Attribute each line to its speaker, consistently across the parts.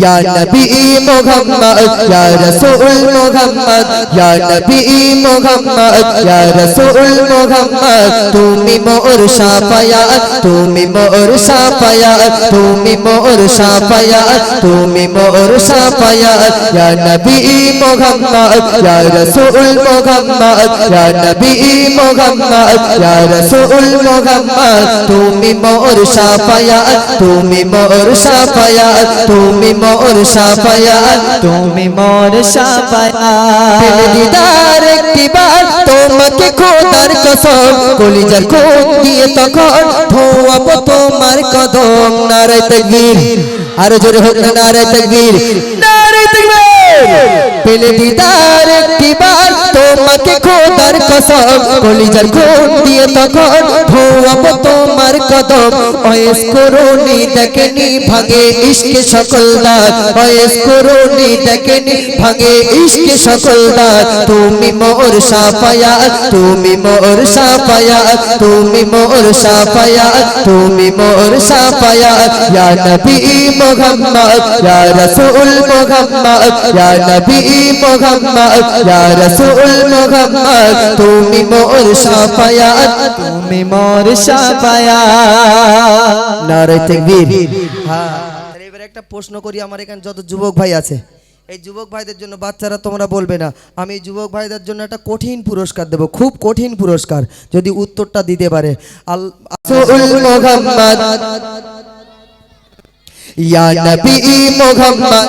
Speaker 1: ইয়া নবী মুহাম্মদ ইয়া রাসূল মুহাম্মদ ইয়া নবী মুহাম্মদ ইয়া রাসূল মুহাম্মদ তুমি মোর সাফায়াত তুমি মোর সাফায়াত তুমি মোর সাফায়াত তুমি মোর সাফায়াত ইয়া নবী মুহাম্মদ ইয়া রাসূল মুহাম্মদ ইয়া নবী মুহাম্মদ ইয়া রাসূল মুহাম্মদ তুমি মোর সাফায়াত তুমি মোর সাফায়াত তুমি মোর সাফায়াত
Speaker 2: তুমি মোর সাফায়াত।
Speaker 1: দিদার একটিবার তোমাকে খোদার কসম। কলিজার খুন দিয়ে তখন ধোয়াব তোমার কদম। নারায় তকবীর আর জোরে হোক নারায় তকবীর। নারায় তকবীর! পেলে দিদার কসম কলিজার খুন দিয়ে তখন ধোয়াবো তোমার কদম। অয়েস করুনি দেখেনি ভাগে ইশকে সকল দাঁত। অয়েস করুনি দেখেনি ভাগে ইশকে সকল দাঁত। তুমি মোর সাফায়াত, তুমি মোর সাফায়াত, তুমি মোর সাফায়াত, তুমি মোর সাফায়াত। ইয়া নবী মুহাম্মদ, ইয়া রাসূল মুহাম্মদ, ইয়া নবী মুহাম্মদ, ইয়া রাসূল মুহাম্মদ। তুমি মোর সাফায়াত,
Speaker 2: তুমি মোর সাফায়াত।
Speaker 1: নারে তাকবীর। হ্যাঁ এবারে একটা প্রশ্ন করি, আমার এখানে যত যুবক ভাই আছে, এই যুবক ভাইদের জন্য বাচ্চারা তোমরা বলবে না, আমি যুবক ভাইদের জন্য একটা কঠিন পুরস্কার দেব, খুব কঠিন পুরস্কার, যদি উত্তরটা দিতে পারে। আল ইয়া নবী মুহাম্মদ।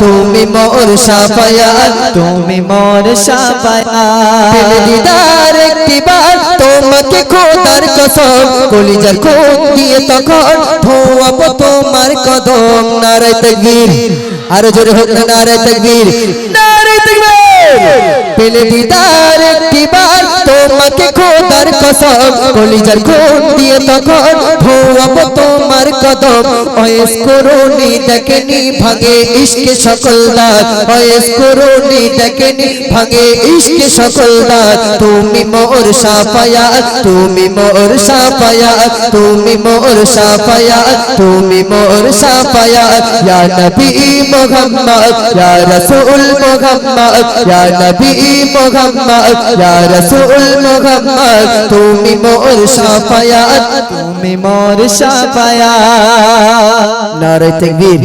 Speaker 1: তুমি মোর সাফায়াত,
Speaker 2: তুমি মোর সাফায়াত।
Speaker 1: দিদার তোমাকে খোদার কসম, কলিজার দিয়ে তখন ধোয়াবো তোমার কদম। নারায় তকবীর, আর জোরে হোক নারায় তকবীর। নারায় পেলে দিদার একটিবার তোমাকে খোদার কসম, কলিজার কোন দিয়ে তখন ধোয়াবো তোমার কদম। অয়েস করুনি দেখেনি, ভাগে ইশকে সকল দাঁত। অয়েস করুনি দেখেনি, ভাগে ইশকে সকল দাঁত। তুমি মোর সাফায়াত তুমি মোর সাফায়াত তুমি মোর সাফায়াত তুমি মোর সাফায়াত ইয়া নবী মুহাম্মদ, ইয়া রাসূল মুহাম্মদ। ইয়া নবী মোহাম্মদ ইয়া রাসূল মোহাম্মদ তুমি মোর শাফায়াত
Speaker 2: তুমি মোর শাফায়াত
Speaker 1: নারে তাকবীর।